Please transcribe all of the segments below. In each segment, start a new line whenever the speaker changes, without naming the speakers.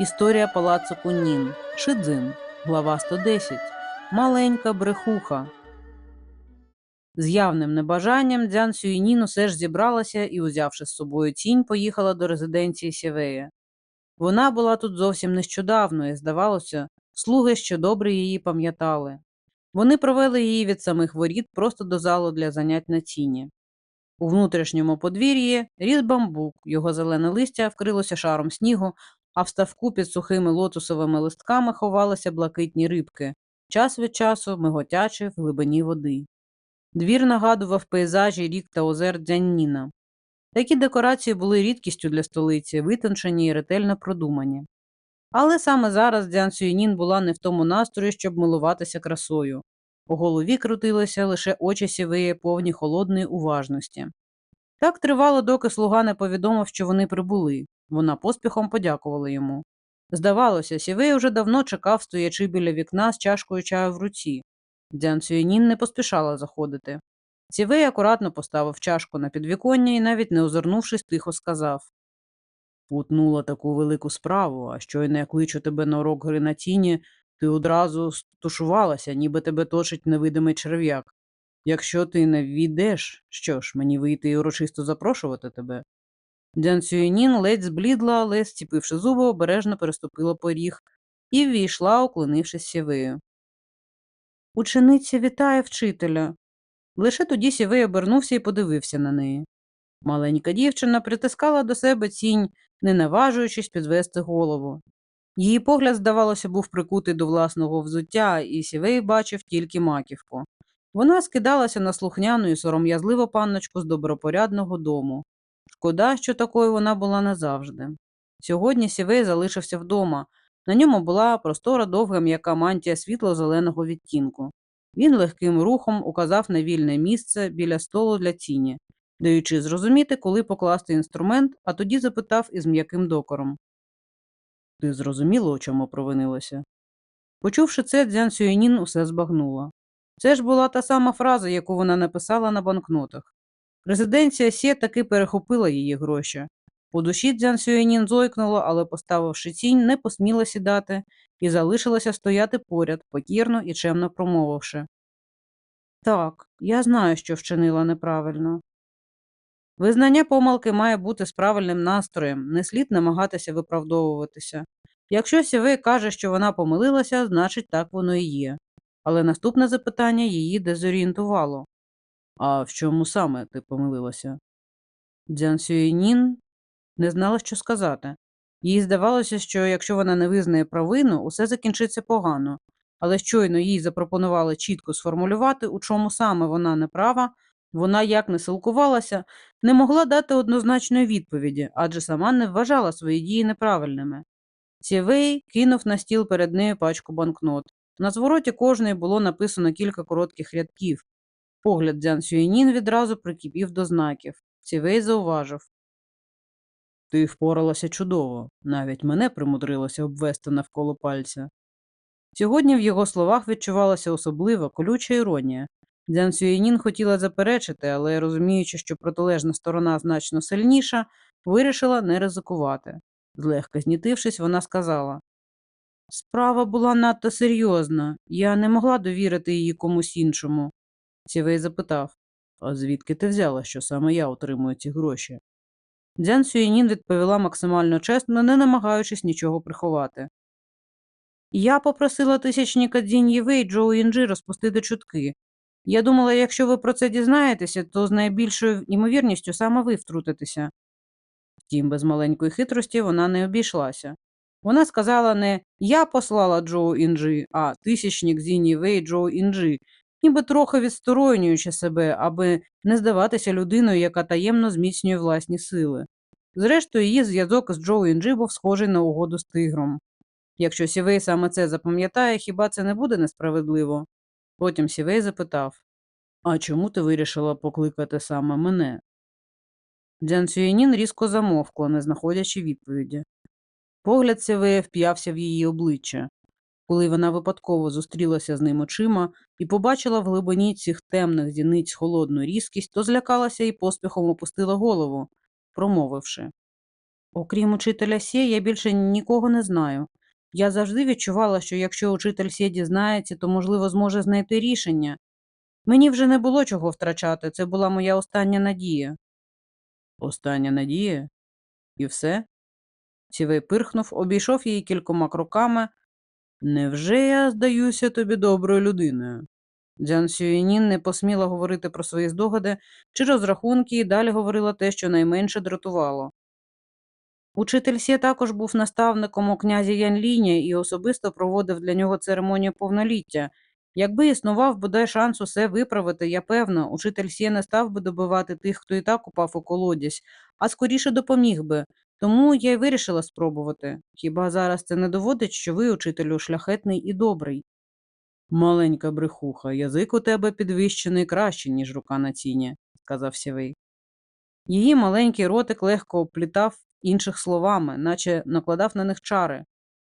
Історія палацу Куннін. Шидзин. Глава 110. Маленька брехуха. З явним небажанням Дзян Сюїнін усе ж зібралася і, узявши з собою тінь, поїхала до резиденції Сєвея. Вона була тут зовсім нещодавно, і, здавалося, слуги ще добре її пам'ятали. Вони провели її від самих воріт просто до залу для занять на тіні. У внутрішньому подвір'ї ріс бамбук, його зелене листя вкрилося шаром снігу, а в ставку під сухими лотосовими листками ховалися блакитні рибки, час від часу миготячи в глибині води. Двір нагадував пейзажі рік та озер Дзянніна. Такі декорації були рідкістю для столиці, витончені і ретельно продумані. Але саме зараз Дзян Сюєнін була не в тому настрої, щоб милуватися красою. У голові крутилися лише очі сівеї повні холодної уважності. Так тривало, доки слуга не повідомив, що вони прибули. Вона поспіхом подякувала йому. Здавалося, сівей уже давно чекав, стоячи біля вікна з чашкою чаю в руці. Дзян Сюєнін не поспішала заходити. Сівей акуратно поставив чашку на підвіконня і, навіть не озирнувшись, тихо сказав Утнула таку велику справу, а щойно я кличу тебе на урок гри на тіні, ти одразу стушувалася, ніби тебе точить невидимий черв'як. Якщо ти не війдеш, що ж, мені вийти і урочисто запрошувати тебе. Дзян Сюєнін ледь зблідла, але, зціпивши зуби, обережно переступила поріг і ввійшла, уклонившись сівею. Учениця вітає вчителя. Лише тоді сівей обернувся і подивився на неї. Маленька дівчина притискала до себе тінь, не наважуючись підвести голову. Її погляд, здавалося, був прикутий до власного взуття, і сівей бачив тільки маківку. Вона скидалася на слухняну і сором'язливу панночку з добропорядного дому. Шкода, що такою вона була назавжди. Сьогодні сівей залишився вдома. На ньому була простора довга м'яка мантія світло-зеленого відтінку. Він легким рухом указав на вільне місце біля столу для тіні, даючи зрозуміти, коли покласти інструмент, а тоді запитав із м'яким докором. Ти зрозуміла, у чому провинилася? Почувши це, Дзян Сюєнін усе збагнула. Це ж була та сама фраза, яку вона написала на банкнотах. Резиденція Сє таки перехопила її гроші. У душі Дзян Сюєнін зойкнула, але, поставивши тінь, не посміла сідати і залишилася стояти поряд, покірно і чемно промовивши. Так, я знаю, що вчинила неправильно. Визнання помилки має бути з правильним настроєм, не слід намагатися виправдовуватися. Якщо Сівей каже, що вона помилилася, значить так воно і є. Але наступне запитання її дезорієнтувало. А в чому саме ти помилилася? Дзян Сюєнін не знала, що сказати. Їй здавалося, що якщо вона не визнає провину, усе закінчиться погано, але щойно їй запропонували чітко сформулювати, у чому саме вона не права, вона як не силкувалася, не могла дати однозначної відповіді, адже сама не вважала свої дії неправильними. Сєвей кинув на стіл перед нею пачку банкнот. На звороті кожної було написано кілька коротких рядків. Погляд Дзян Сюєнін відразу прикипів до знаків. Сєвей зауважив. Ти впоралася чудово, навіть мене примудрилося обвести навколо пальця. Сьогодні в його словах відчувалася особлива колюча іронія. Дзян Сюєнін хотіла заперечити, але, розуміючи, що протилежна сторона значно сильніша, вирішила не ризикувати. Злегка знітившись, вона сказала Справа була надто серйозна, я не могла довірити її комусь іншому. Сівей запитав А звідки ти взяла, що саме я отримую ці гроші? Дзян Сюєнін відповіла максимально чесно, не намагаючись нічого приховати. Я попросила тисячника Дзінь Євей і Джоу Інджі розпустити чутки. Я думала, якщо ви про це дізнаєтеся, то з найбільшою ймовірністю саме ви втрутитеся. Втім, без маленької хитрості вона не обійшлася. Вона сказала не я послала Джоу Інджі, а тисячник Зіні Вей Джоу Інджі, ніби трохи відсторонюючи себе, аби не здаватися людиною, яка таємно зміцнює власні сили. Зрештою, її зв'язок з Джоу Інджі був схожий на угоду з тигром. Якщо Сівей саме це запам'ятає, хіба це не буде несправедливо? Потім Сівей запитав А чому ти вирішила покликати саме мене? Дзян Сюєнін різко замовкла, не знаходячи відповіді. Погляд Сівея вп'явся в її обличчя. Коли вона випадково зустрілася з ним очима і побачила в глибині цих темних зіниць холодну різкість, то злякалася і поспіхом опустила голову, промовивши Окрім учителя Сє, я більше нікого не знаю. Я завжди відчувала, що якщо учитель Сє дізнається, то, можливо, зможе знайти рішення. Мені вже не було чого втрачати, це була моя остання надія. Остання надія? І все? Сівей пирхнув, обійшов її кількома кроками. Невже я здаюся тобі доброю людиною? Дзян Сюєнін не посміла говорити про свої здогади чи розрахунки і далі говорила те, що найменше дратувало. Учитель Сє також був наставником у князі Янліні і особисто проводив для нього церемонію повноліття. Якби існував бодай шанс усе виправити, я певна, учитель Сє не став би добивати тих, хто і так упав у колодязь, а скоріше допоміг би. Тому я й вирішила спробувати. Хіба зараз це не доводить, що ви, учителю, шляхетний і добрий? Маленька брехуха, язик у тебе підвищений краще, ніж рука на ціні, сказав Сівей. Її маленький ротик легко оплітав інших словами, наче накладав на них чари.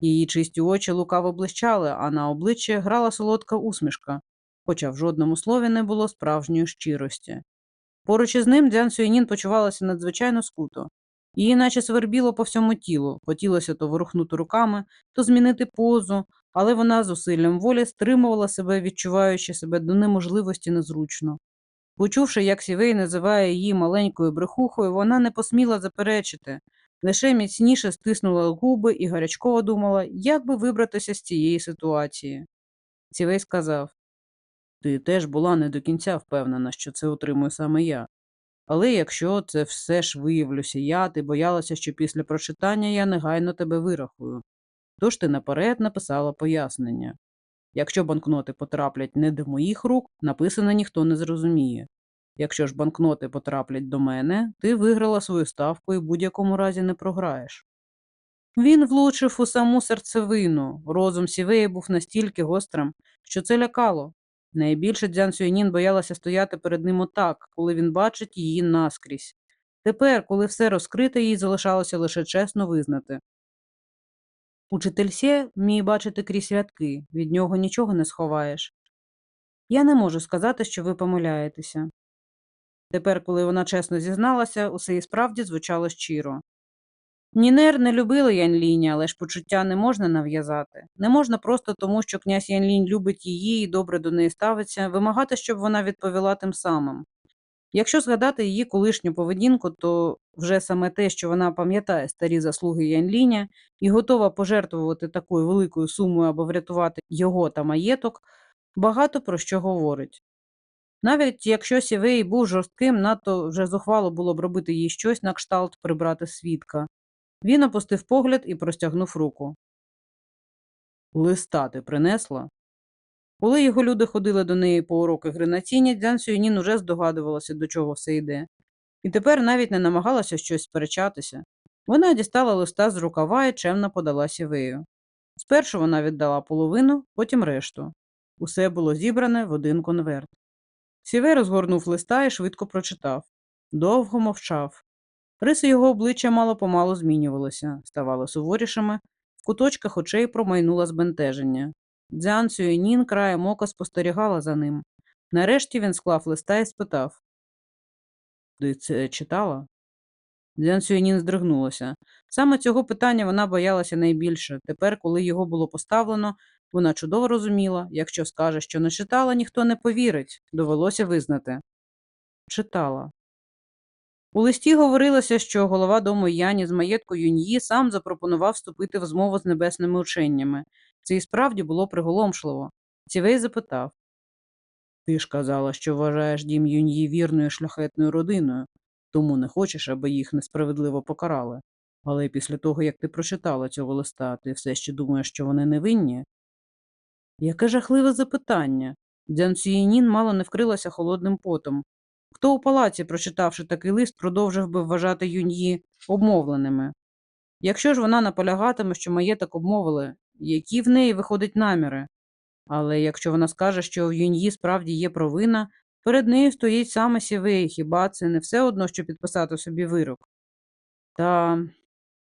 Її чисті очі лукаво блищали, а на обличчі грала солодка усмішка, хоча в жодному слові не було справжньої щирості. Поруч із ним Дзян Сюєнін почувалася надзвичайно скуто. Її наче свербіло по всьому тілу, хотілося то ворухнути руками, то змінити позу, але вона з усиллям волі стримувала себе, відчуваючи себе до неможливості незручно. Почувши, як Сівей називає її маленькою брехухою, вона не посміла заперечити, лише міцніше стиснула губи і гарячково думала, як би вибратися з цієї ситуації. Сівей сказав Ти теж була не до кінця впевнена, що це отримую саме я. Але якщо це все ж виявлюся я, ти боялася, що після прочитання я негайно тебе вирахую. Тож ти наперед написала пояснення. Якщо банкноти потраплять не до моїх рук, написане ніхто не зрозуміє. Якщо ж банкноти потраплять до мене, ти виграла свою ставку і в будь-якому разі не програєш. Він влучив у саму серцевину. Розум Сівеї був настільки гострим, що це лякало. Найбільше Дзян Сюєнін боялася стояти перед ним отак, коли він бачить її наскрізь. Тепер, коли все розкрите, їй залишалося лише чесно визнати. Учитель Сє вміє бачити крізь рядки, від нього нічого не сховаєш. Я не можу сказати, що ви помиляєтеся. Тепер, коли вона чесно зізналася, усе і справді звучало щиро. Нінер не любила Янліня, але ж почуття не можна нав'язати. Не можна просто тому, що князь Янлінь любить її і добре до неї ставиться, вимагати, щоб вона відповіла тим самим. Якщо згадати її колишню поведінку, то вже саме те, що вона пам'ятає старі заслуги Янліня і готова пожертвувати такою великою сумою або врятувати його та маєток, багато про що говорить. Навіть якщо Сівей був жорстким, надто вже зухвало було б робити їй щось на кшталт прибрати свідка. Він опустив погляд і простягнув руку. Листа ти принесла? Коли його люди ходили до неї по уроки гри Дзян Сюєнін уже здогадувалася, до чого все йде. І тепер навіть не намагалася щось сперечатися. Вона дістала листа з рукава і чемно подала сівею. Спершу вона віддала половину, потім решту. Усе було зібране в один конверт. Сівей розгорнув листа і швидко прочитав. Довго мовчав. Риси його обличчя мало помалу змінювалися, ставали суворішими, в куточках очей промайнуло збентеження. Дзян Сюєнін краєм ока спостерігала за ним. Нарешті він склав листа і спитав Ти це читала? Дзян Сюєнін здригнулася. Саме цього питання вона боялася найбільше. Тепер, коли його було поставлено, вона чудово розуміла, якщо скаже, що не читала, ніхто не повірить, довелося визнати. Читала. У листі говорилося, що голова дому Яні з маєтку Юньї сам запропонував вступити в змову з небесними ученнями. Це і справді було приголомшливо. Цівей запитав Ти ж казала, що вважаєш дім Юньї вірною шляхетною родиною, тому не хочеш, аби їх несправедливо покарали. Але після того, як ти прочитала цього листа, ти все ще думаєш, що вони невинні? Яке жахливе запитання. Дзян Цюєнін мало не вкрилася холодним потом. Хто у палаці, прочитавши такий лист, продовжив би вважати юньї обмовленими? Якщо ж вона наполягатиме, що маєток обмовили, які в неї виходять наміри? Але якщо вона скаже, що в юньї справді є провина, перед нею стоїть саме сівей, хіба це не все одно, що підписати собі вирок? Та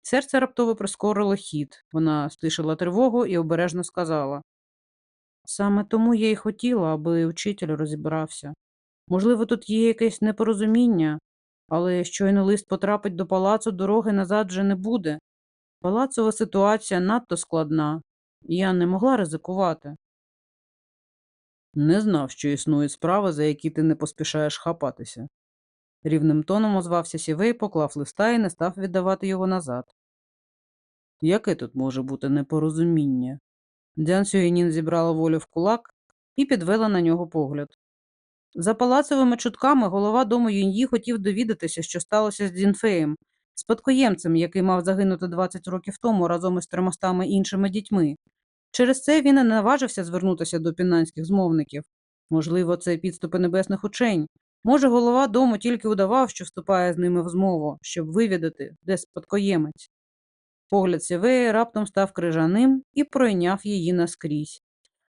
серце раптово прискорило хід. Вона стишила тривогу і обережно сказала. Саме тому я й хотіла, аби вчитель розібрався. Можливо, тут є якесь непорозуміння. Але щойно лист потрапить до палацу, дороги назад вже не буде. Палацова ситуація надто складна, і я не могла ризикувати. Не знав, що існують справи, за які ти не поспішаєш хапатися. Рівним тоном озвався Сівей, поклав листа і не став віддавати його назад. Яке тут може бути непорозуміння? Дзян Сюєнін зібрала волю в кулак і підвела на нього погляд. За палацовими чутками голова дому Юньї хотів довідатися, що сталося з Дзінфеєм, спадкоємцем, який мав загинути 20 років тому разом із тримостами іншими дітьми. Через це він і не наважився звернутися до пінанських змовників. Можливо, це підступи небесних учень. Може, голова дому тільки удавав, що вступає з ними в змову, щоб вивідати, де спадкоємець. Погляд Сівеї раптом став крижаним і пройняв її наскрізь.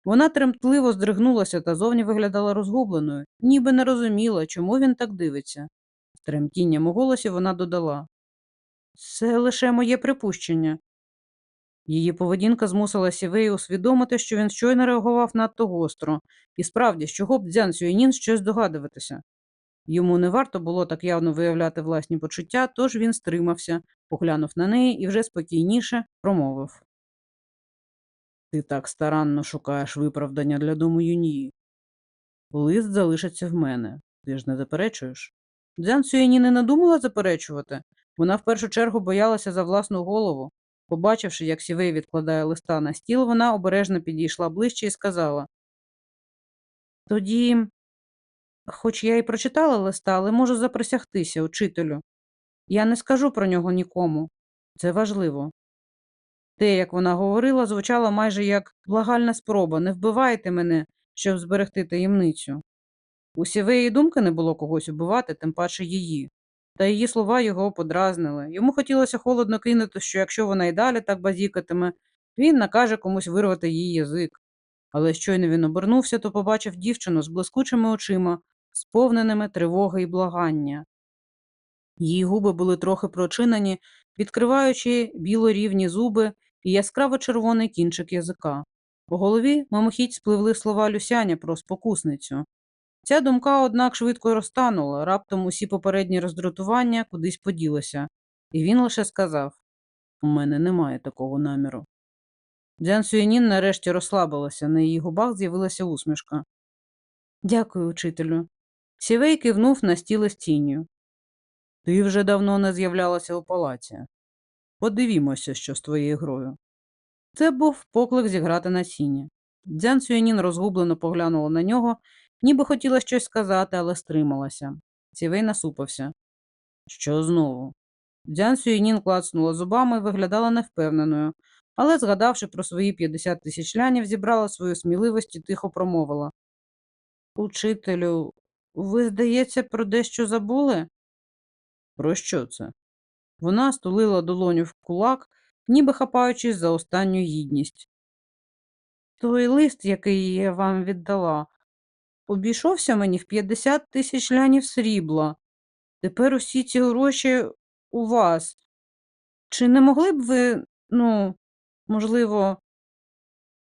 Вона тремтливо здригнулася та зовні виглядала розгубленою, ніби не розуміла, чому він так дивиться. З тремтінням у голосі вона додала Це лише моє припущення. Її поведінка змусила Сівею усвідомити, що він щойно реагував надто гостро, і справді, чого б Дзян Сюєнін щось здогадуватися. Йому не варто було так явно виявляти власні почуття, тож він стримався, поглянув на неї і вже спокійніше промовив. Ти так старанно шукаєш виправдання для дому Юнії. Лист залишиться в мене. Ти ж не заперечуєш? Дзян Сюєні не надумала заперечувати. Вона в першу чергу боялася за власну голову. Побачивши, як Сівей відкладає листа на стіл, вона обережно підійшла ближче і сказала Тоді, хоч я і прочитала листа, але можу заприсягтися, учителю. Я не скажу про нього нікому. Це важливо. Те, як вона говорила, звучало майже як благальна спроба не вбивайте мене, щоб зберегти таємницю. У Сівеї думки не було когось убивати, тим паче її. Та її слова його подразнили. Йому хотілося холодно кинути, що якщо вона й далі так базікатиме, він накаже комусь вирвати її язик. Але щойно він обернувся, то побачив дівчину з блискучими очима, сповненими тривоги і благання. Її губи були трохи прочинені, відкриваючи білорівні зуби і яскраво червоний кінчик язика. По голові мимохідь спливли слова Люсяня про спокусницю. Ця думка, однак, швидко розтанула, раптом усі попередні роздратування кудись поділися, і він лише сказав У мене немає такого наміру. Дзян Сюєнін нарешті розслабилася, на її губах з'явилася усмішка. Дякую, учителю. Сівей кивнув на стіл із тінню. Ти вже давно не з'являлася у палаці. Подивімося, що з твоєю грою. Це був поклик зіграти на сіні. Дзян Сюєнін розгублено поглянула на нього, ніби хотіла щось сказати, але стрималася. Сівей насупився. Що знову? Дзян Сюєнін клацнула зубами і виглядала невпевненою, але, згадавши про свої 50 тисяч лянів, зібрала свою сміливість і тихо промовила. Учителю, ви, здається, про дещо забули? Про що це? Вона стулила долоню в кулак, ніби хапаючись за останню гідність. Той лист, який я вам віддала, обійшовся мені в 50 тисяч лянів срібла. Тепер усі ці гроші у вас. Чи не могли б ви, ну, можливо,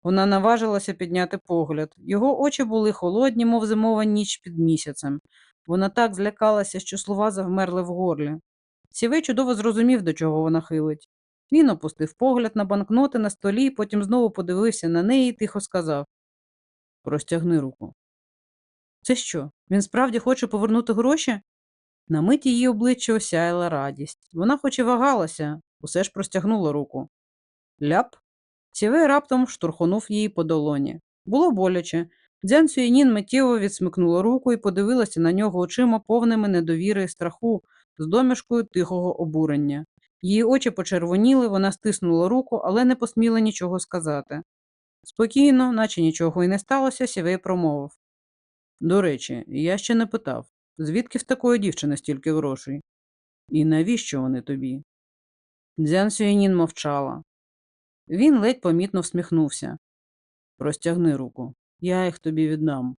вона наважилася підняти погляд. Його очі були холодні, мов зимова ніч під місяцем. Вона так злякалася, що слова завмерли в горлі. Сівей чудово зрозумів, до чого вона хилить. Він опустив погляд на банкноти на столі, потім знову подивився на неї і тихо сказав Простягни руку. Це що? Він справді хоче повернути гроші? На мить її обличчя осяяла радість. Вона хоч і вагалася, усе ж простягнула руку. Ляп. Сівей раптом штурхонув її по долоні. Було боляче. Дзян Сюєнін миттєво відсмикнула руку і подивилася на нього очима повними недовіри і страху, з домішкою тихого обурення. Її очі почервоніли, вона стиснула руку, але не посміла нічого сказати. Спокійно, наче нічого і не сталося, Сівей промовив. До речі, я ще не питав, звідки в такої дівчини стільки грошей? І навіщо вони тобі? Дзян Сюєнін мовчала. Він ледь помітно всміхнувся. Простягни руку, я їх тобі віддам.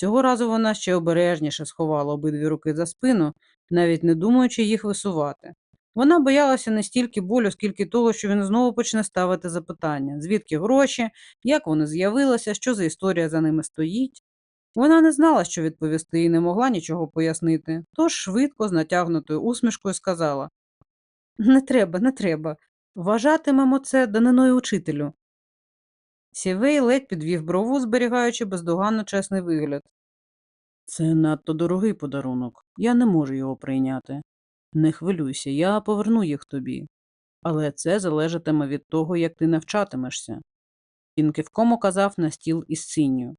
Цього разу вона ще обережніше сховала обидві руки за спину, навіть не думаючи їх висувати. Вона боялася не стільки болю, скільки того, що він знову почне ставити запитання, звідки гроші, як вони з'явилися, що за історія за ними стоїть. Вона не знала, що відповісти, і не могла нічого пояснити, тож швидко, з натягнутою усмішкою, сказала Не треба, не треба. Вважатимемо це даниною учителю. Сівей ледь підвів брову, зберігаючи бездоганно чесний вигляд. Це надто дорогий подарунок. Я не можу його прийняти. Не хвилюйся, я поверну їх тобі. Але це залежатиме від того, як ти навчатимешся. Він кивком указав на стіл із синю.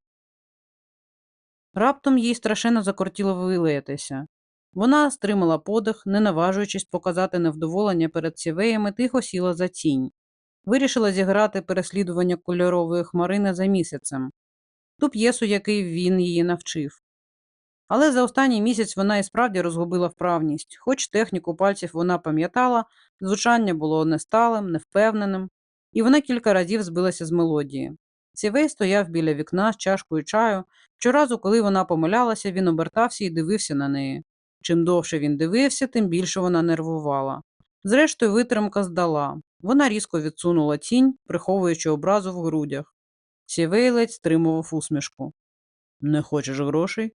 Раптом їй страшенно закортіло вилаятися. Вона стримала подих, не наважуючись показати невдоволення перед сівеями, тихо сіла за тінь. Вирішила зіграти переслідування кольорової хмарини за місяцем, ту п'єсу, який він її навчив. Але за останній місяць вона і справді розгубила вправність, хоч техніку пальців вона пам'ятала, звучання було несталим, невпевненим, і вона кілька разів збилася з мелодії. Сівей стояв біля вікна з чашкою чаю. Щоразу, коли вона помилялася, він обертався і дивився на неї. Чим довше він дивився, тим більше вона нервувала. Зрештою, витримка здала. Вона різко відсунула тінь, приховуючи образу в грудях. Сівей ледь стримував усмішку. Не хочеш грошей?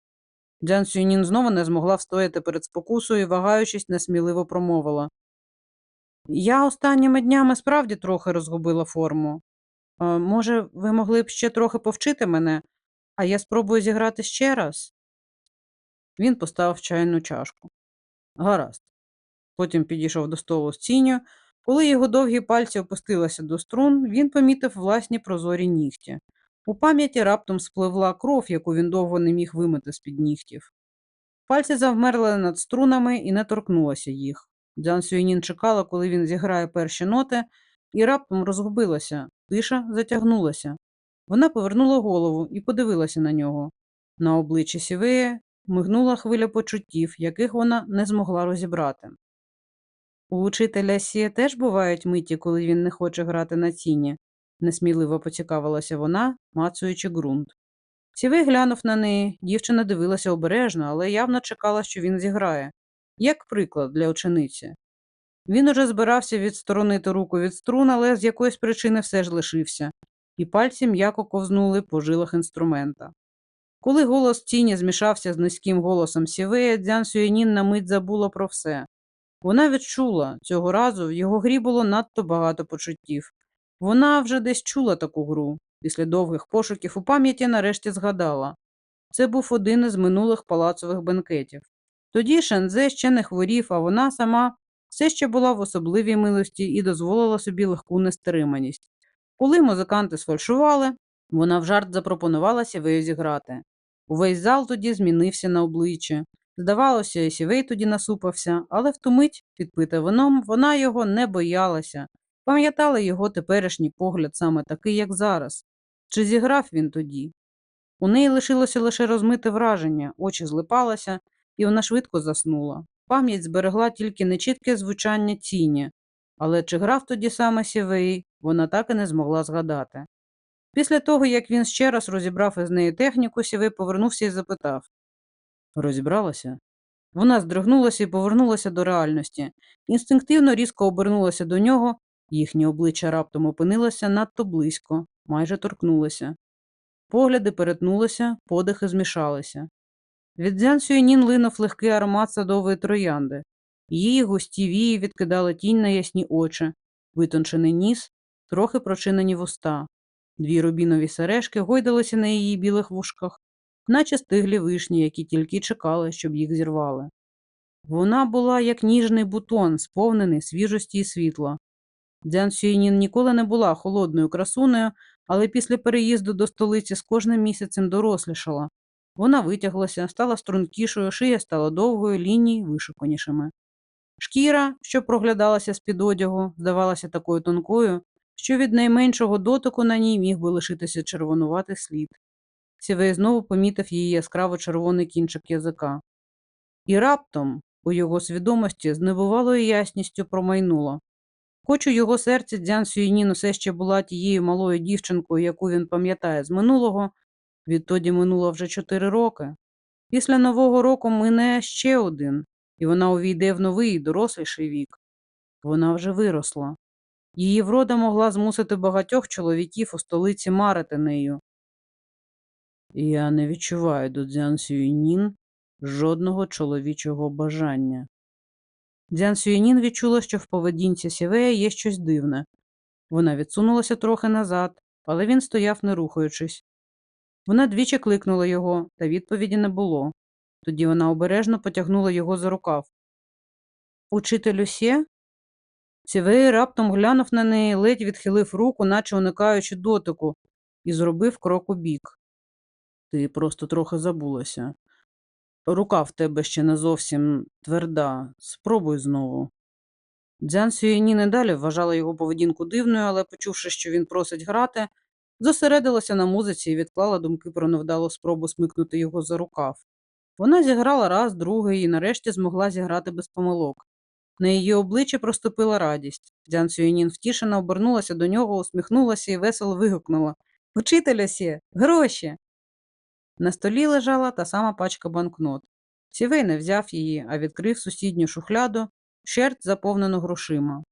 Дзян Сюнін знову не змогла встояти перед спокусою і, вагаючись, несміливо промовила. Я останніми днями справді трохи розгубила форму. Е, може, ви могли б ще трохи повчити мене, а я спробую зіграти ще раз? Він поставив чайну чашку. Гаразд. Потім підійшов до столу з тінню. Коли його довгі пальці опустилися до струн, він помітив власні прозорі нігті. У пам'яті раптом спливла кров, яку він довго не міг вимити з-під нігтів. Пальці завмерли над струнами і не торкнулося їх. Дзян Сюєнін чекала, коли він зіграє перші ноти, і раптом розгубилася, тиша затягнулася. Вона повернула голову і подивилася на нього. На обличчі Сівея мигнула хвиля почуттів, яких вона не змогла розібрати. У учителя Сія теж бувають миті, коли він не хоче грати на ціні, несміливо поцікавилася вона, мацуючи ґрунт. Сівей глянув на неї, дівчина дивилася обережно, але явно чекала, що він зіграє, як приклад для учениці. Він уже збирався відсторонити руку від струн, але з якоїсь причини все ж лишився, і пальці м'яко ковзнули по жилах інструмента. Коли голос тіні змішався з низьким голосом Сівея, Дзян Сюєнін на мить забула про все. Вона відчула цього разу в його грі було надто багато почуттів. Вона вже десь чула таку гру. Після довгих пошуків у пам'яті нарешті згадала. Це був один із минулих палацових бенкетів. Тоді Шензе ще не хворів, а вона сама все ще була в особливій милості і дозволила собі легку нестриманість. Коли музиканти сфальшували, вона в жарт запропонувала Сівею зіграти. Увесь зал тоді змінився на обличчі. Здавалося, і Сівей тоді насупався, але в ту мить, підпита вином, вона його не боялася, пам'ятала його теперішній погляд саме такий, як зараз. Чи зіграв він тоді? У неї лишилося лише розмите враження, очі злипалися, і вона швидко заснула. Пам'ять зберегла тільки нечітке звучання тіні, але чи грав тоді саме Сівей, вона так і не змогла згадати. Після того, як він ще раз розібрав із неї техніку, Сівей повернувся і запитав Розібралася? Вона здригнулася і повернулася до реальності. Інстинктивно різко обернулася до нього, їхнє обличчя раптом опинилося надто близько, майже торкнулося. Погляди перетнулися, подихи змішалися. Від Дзян Сюєнін линув легкий аромат садової троянди. Її густі вії відкидали тінь на ясні очі, витончений ніс, трохи прочинені вуста. Дві рубінові сережки гойдалися на її білих вушках, наче стиглі вишні, які тільки чекали, щоб їх зірвали. Вона була як ніжний бутон, сповнений свіжості і світла. Дзян Сюєнін ніколи не була холодною красунею, але після переїзду до столиці з кожним місяцем дорослішала. Вона витяглася, стала стрункішою, шия стала довгою, лінії вишуканішими. Шкіра, що проглядалася з-під одягу, здавалася такою тонкою, що від найменшого дотику на ній міг би лишитися червонуватий слід. Сівей знову помітив її яскраво червоний кінчик язика. І раптом у його свідомості з небувалою ясністю промайнуло. Хоч у його серці Дзян Сюєнін усе ще була тією малою дівчинкою, яку він пам'ятає з минулого, відтоді минуло вже чотири роки. Після Нового року мине ще один, і вона увійде в новий доросліший вік. Вона вже виросла. Її врода могла змусити багатьох чоловіків у столиці марити нею. Я не відчуваю до Дзян Сюйнін жодного чоловічого бажання. Дзян Сюйнін відчула, що в поведінці Сівея є щось дивне. Вона відсунулася трохи назад, але він стояв, не рухаючись. Вона двічі кликнула його, та відповіді не було. Тоді вона обережно потягнула його за рукав. Учителю Сє? Сівей раптом глянув на неї, ледь відхилив руку, наче уникаючи дотику, і зробив крок у бік. Ти просто трохи забулася. Рука в тебе ще не зовсім тверда. Спробуй знову. Дзян Сюєні не далі вважала його поведінку дивною, але, почувши, що він просить грати, зосередилася на музиці і відклала думки про невдалу спробу смикнути його за рукав. Вона зіграла раз, другий і нарешті змогла зіграти без помилок. На її обличчі проступила радість. Дзян Сюєнін втішено обернулася до нього, усміхнулася і весело вигукнула Учителя сє, гроші. На столі лежала та сама пачка банкнот. Сівей не взяв її, а відкрив сусідню шухляду, щерть заповнену грошима.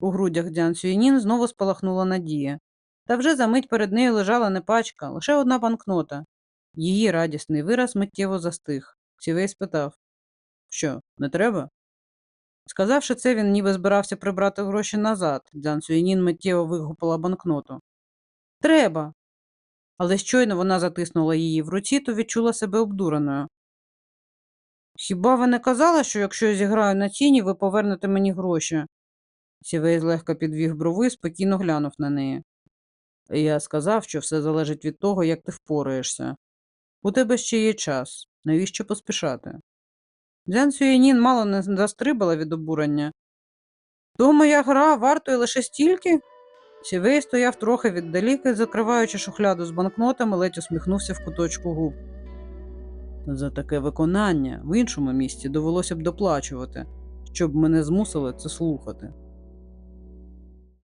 У грудях Дзян Сюєнін знову спалахнула надія. Та вже за мить перед нею лежала не пачка, лише одна банкнота. Її радісний вираз миттєво застиг. Сівей спитав Що, не треба? Сказавши це, він ніби збирався прибрати гроші назад. Дзян Сюєнін миттєво вигупила банкноту. Треба. Але щойно вона затиснула її в руці, то відчула себе обдуреною. Хіба ви не казали, що якщо я зіграю на ціні, ви повернете мені гроші? Сівей злегка підвів брови, спокійно глянув на неї. Я сказав, що все залежить від того, як ти впораєшся. У тебе ще є час. Навіщо поспішати? Дзян Сюєнін мало не застрибала від обурення. То моя гра вартує лише стільки? Сівей стояв трохи віддаліки, закриваючи шухляду з банкнотами, ледь усміхнувся в куточку губ. За таке виконання в іншому місці довелося б доплачувати, щоб мене змусили це слухати.